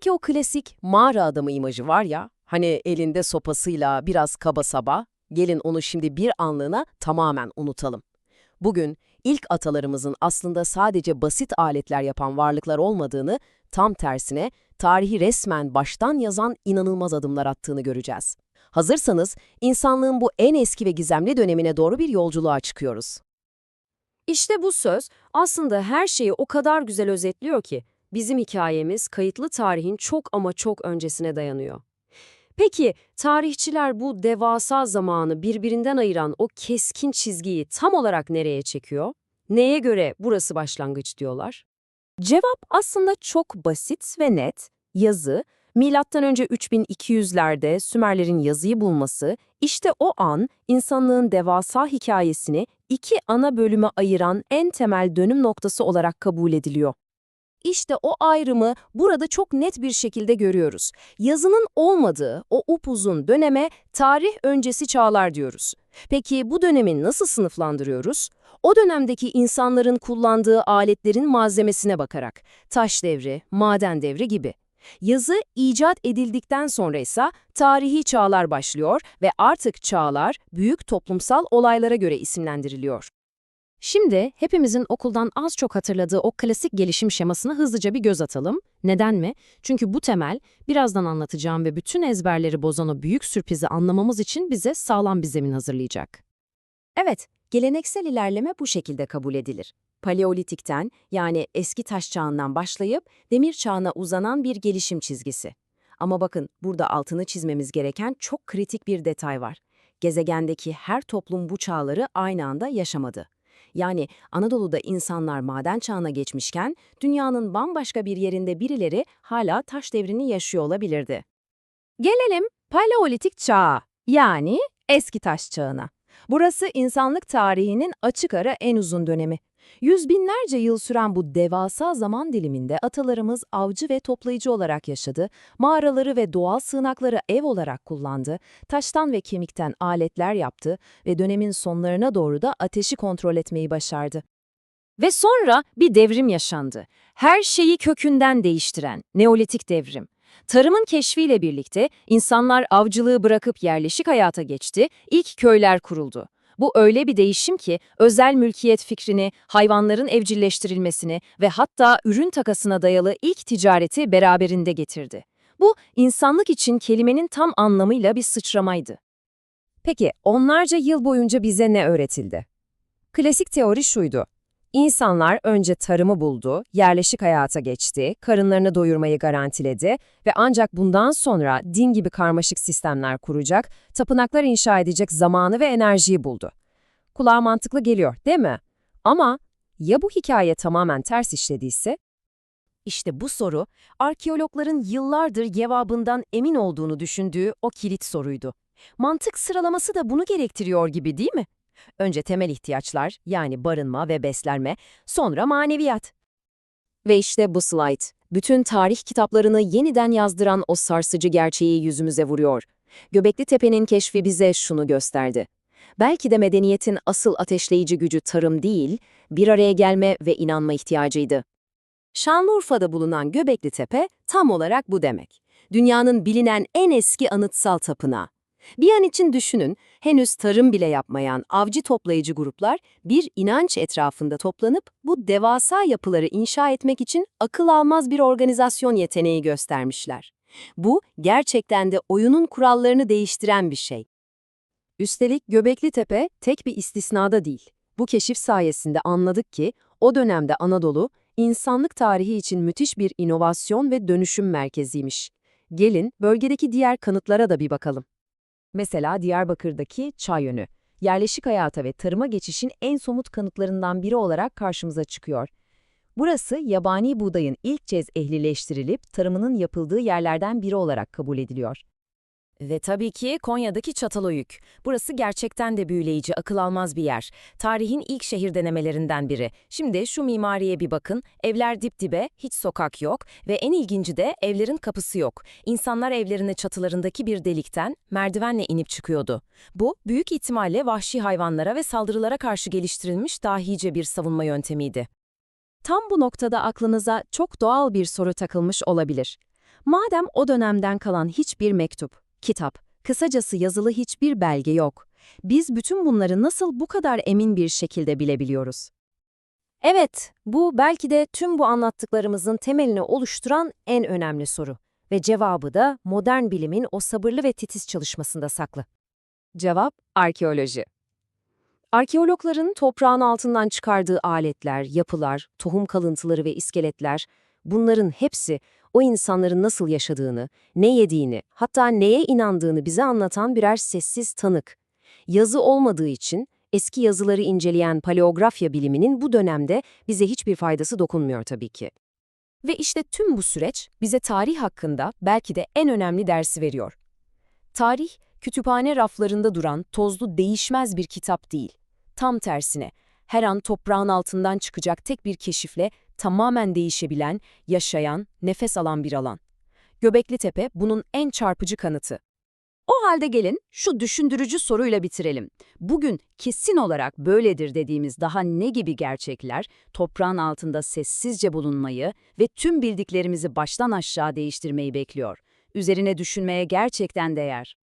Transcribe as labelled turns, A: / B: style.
A: Filmlerdeki o klasik mağara adamı imajı var ya, hani elinde sopasıyla biraz kaba saba, gelin onu şimdi bir anlığına tamamen unutalım. Bugün ilk atalarımızın aslında sadece basit aletler yapan varlıklar olmadığını, tam tersine tarihi resmen baştan yazan inanılmaz adımlar attığını göreceğiz. Hazırsanız insanlığın bu en eski ve gizemli dönemine doğru bir yolculuğa çıkıyoruz.
B: İşte bu söz aslında her şeyi o kadar güzel özetliyor ki bizim hikayemiz kayıtlı tarihin çok ama çok öncesine dayanıyor. Peki tarihçiler bu devasa zamanı birbirinden ayıran o keskin çizgiyi tam olarak nereye çekiyor? Neye göre burası başlangıç diyorlar? Cevap aslında çok basit ve net. Yazı, milattan önce 3200'lerde Sümerlerin yazıyı bulması, işte o an insanlığın devasa hikayesini iki ana bölüme ayıran en temel dönüm noktası olarak kabul ediliyor. İşte o ayrımı burada çok net bir şekilde görüyoruz. Yazının olmadığı o upuzun döneme tarih öncesi çağlar diyoruz. Peki bu dönemi nasıl sınıflandırıyoruz? O dönemdeki insanların kullandığı aletlerin malzemesine bakarak, taş devri, maden devri gibi. Yazı icat edildikten sonra ise tarihi çağlar başlıyor ve artık çağlar büyük toplumsal olaylara göre isimlendiriliyor. Şimdi hepimizin okuldan az çok hatırladığı o klasik gelişim şemasına hızlıca bir göz atalım. Neden mi? Çünkü bu temel, birazdan anlatacağım ve bütün ezberleri bozan o büyük sürprizi anlamamız için bize sağlam bir zemin hazırlayacak. Evet, geleneksel ilerleme bu şekilde kabul edilir. Paleolitikten yani eski taş çağından başlayıp demir çağına uzanan bir gelişim çizgisi. Ama bakın burada altını çizmemiz gereken çok kritik bir detay var. Gezegendeki her toplum bu çağları aynı anda yaşamadı. Yani Anadolu'da insanlar maden çağına geçmişken dünyanın bambaşka bir yerinde birileri hala taş devrini yaşıyor olabilirdi. Gelelim Paleolitik çağa yani eski taş çağına. Burası insanlık tarihinin açık ara en uzun dönemi. Yüz binlerce yıl süren bu devasa zaman diliminde atalarımız avcı ve toplayıcı olarak yaşadı, mağaraları ve doğal sığınakları ev olarak kullandı, taştan ve kemikten aletler yaptı ve dönemin sonlarına doğru da ateşi kontrol etmeyi başardı. Ve sonra bir devrim yaşandı. Her şeyi kökünden değiştiren Neolitik devrim. Tarımın keşfiyle birlikte insanlar avcılığı bırakıp yerleşik hayata geçti, ilk köyler kuruldu. Bu öyle bir değişim ki özel mülkiyet fikrini, hayvanların evcilleştirilmesini ve hatta ürün takasına dayalı ilk ticareti beraberinde getirdi. Bu insanlık için kelimenin tam anlamıyla bir sıçramaydı. Peki onlarca yıl boyunca bize ne öğretildi? Klasik teori şuydu. İnsanlar önce tarımı buldu, yerleşik hayata geçti, karınlarını doyurmayı garantiledi ve ancak bundan sonra din gibi karmaşık sistemler kuracak, tapınaklar inşa edecek zamanı ve enerjiyi buldu. Kulağa mantıklı geliyor, değil mi? Ama ya bu hikaye tamamen ters işlediyse? İşte bu soru, arkeologların yıllardır cevabından emin olduğunu düşündüğü o kilit soruydu. Mantık sıralaması da bunu gerektiriyor gibi değil mi? Önce temel ihtiyaçlar yani barınma ve beslenme, sonra maneviyat. Ve işte bu slide, bütün tarih kitaplarını yeniden yazdıran o sarsıcı gerçeği yüzümüze vuruyor. Göbekli Tepe'nin keşfi bize şunu gösterdi. Belki de medeniyetin asıl ateşleyici gücü tarım değil, bir araya gelme ve inanma ihtiyacıydı. Şanlıurfa'da bulunan Göbekli Tepe tam olarak bu demek. Dünyanın bilinen en eski anıtsal tapınağı. Bir an için düşünün, henüz tarım bile yapmayan avcı toplayıcı gruplar bir inanç etrafında toplanıp bu devasa yapıları inşa etmek için akıl almaz bir organizasyon yeteneği göstermişler. Bu gerçekten de oyunun kurallarını değiştiren bir şey. Üstelik Göbekli Tepe tek bir istisnada değil. Bu keşif sayesinde anladık ki o dönemde Anadolu insanlık tarihi için müthiş bir inovasyon ve dönüşüm merkeziymiş. Gelin bölgedeki diğer kanıtlara da bir bakalım. Mesela Diyarbakır'daki çay yönü. Yerleşik hayata ve tarıma geçişin en somut kanıtlarından biri olarak karşımıza çıkıyor. Burası yabani buğdayın ilk kez ehlileştirilip tarımının yapıldığı yerlerden biri olarak kabul ediliyor. Ve tabii ki Konya'daki Çatalhöyük. Burası gerçekten de büyüleyici, akıl almaz bir yer. Tarihin ilk şehir denemelerinden biri. Şimdi şu mimariye bir bakın. Evler dip dibe, hiç sokak yok ve en ilginci de evlerin kapısı yok. İnsanlar evlerine çatılarındaki bir delikten merdivenle inip çıkıyordu. Bu, büyük ihtimalle vahşi hayvanlara ve saldırılara karşı geliştirilmiş dahice bir savunma yöntemiydi. Tam bu noktada aklınıza çok doğal bir soru takılmış olabilir. Madem o dönemden kalan hiçbir mektup, kitap, kısacası yazılı hiçbir belge yok, biz bütün bunları nasıl bu kadar emin bir şekilde bilebiliyoruz? Evet, bu belki de tüm bu anlattıklarımızın temelini oluşturan en önemli soru ve cevabı da modern bilimin o sabırlı ve titiz çalışmasında saklı. Cevap, arkeoloji. Arkeologların toprağın altından çıkardığı aletler, yapılar, tohum kalıntıları ve iskeletler, bunların hepsi o insanların nasıl yaşadığını, ne yediğini, hatta neye inandığını bize anlatan birer sessiz tanık. Yazı olmadığı için eski yazıları inceleyen paleografya biliminin bu dönemde bize hiçbir faydası dokunmuyor tabii ki. Ve işte tüm bu süreç bize tarih hakkında belki de en önemli dersi veriyor. Tarih, kütüphane raflarında duran tozlu değişmez bir kitap değil. Tam tersine, her an toprağın altından çıkacak tek bir keşifle tamamen değişebilen, yaşayan, nefes alan bir alan. Göbekli Tepe bunun en çarpıcı kanıtı. O halde gelin şu düşündürücü soruyla bitirelim. Bugün kesin olarak böyledir dediğimiz daha ne gibi gerçekler toprağın altında sessizce bulunmayı ve tüm bildiklerimizi baştan aşağı değiştirmeyi bekliyor? Üzerine düşünmeye gerçekten değer.